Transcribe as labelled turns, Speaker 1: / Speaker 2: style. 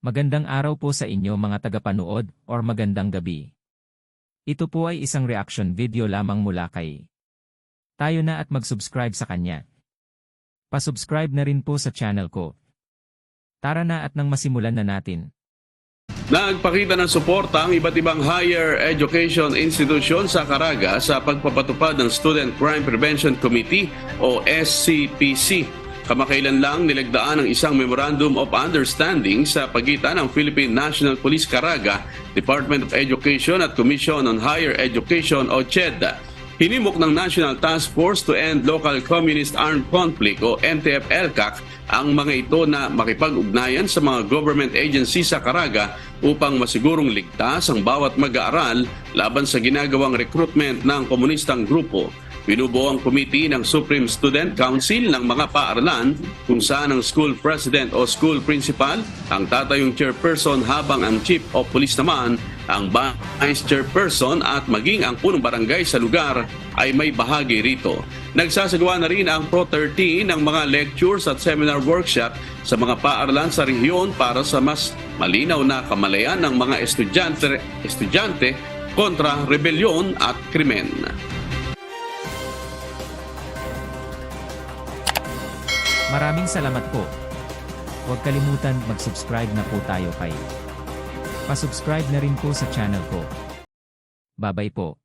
Speaker 1: Magandang araw po sa inyo mga tagapanood or magandang gabi. Ito po ay isang reaction video lamang mula kay tayo na at mag-subscribe sa kanya. Pasubscribe na rin po sa channel ko. Tara na at nang masimulan na natin.
Speaker 2: Nagpakita ng suporta ang iba't ibang higher education institution sa Caraga sa pagpapatupad ng Student Crime Prevention Committee o SCPC. Kamakailan lang nilagdaan ang isang Memorandum of Understanding sa pagitan ng Philippine National Police Caraga, Department of Education at Commission on Higher Education o CHED. Hinimok ng National Task Force to End Local Communist Armed Conflict o NTF-ELCAC ang mga ito na makipag-ugnayan sa mga government agency sa Caraga upang masigurong ligtas ang bawat mag-aaral laban sa ginagawang recruitment ng komunistang grupo. Binubuo ang committee ng Supreme Student Council ng mga paaralan kung saan ang school president o school principal ang tatayong chairperson habang ang chief of police naman ang vice chairperson at maging ang punong barangay sa lugar ay may bahagi rito. Nagsasagawa na rin ang Pro 13 ng mga lectures at seminar workshop sa mga paaralan sa rehiyon para sa mas malinaw na kamalayan ng mga estudyante, estudyante kontra rebelyon at krimen.
Speaker 1: Maraming salamat po. Huwag kalimutan mag-subscribe na po tayo kay. Pasubscribe na rin po sa channel ko. Babay po.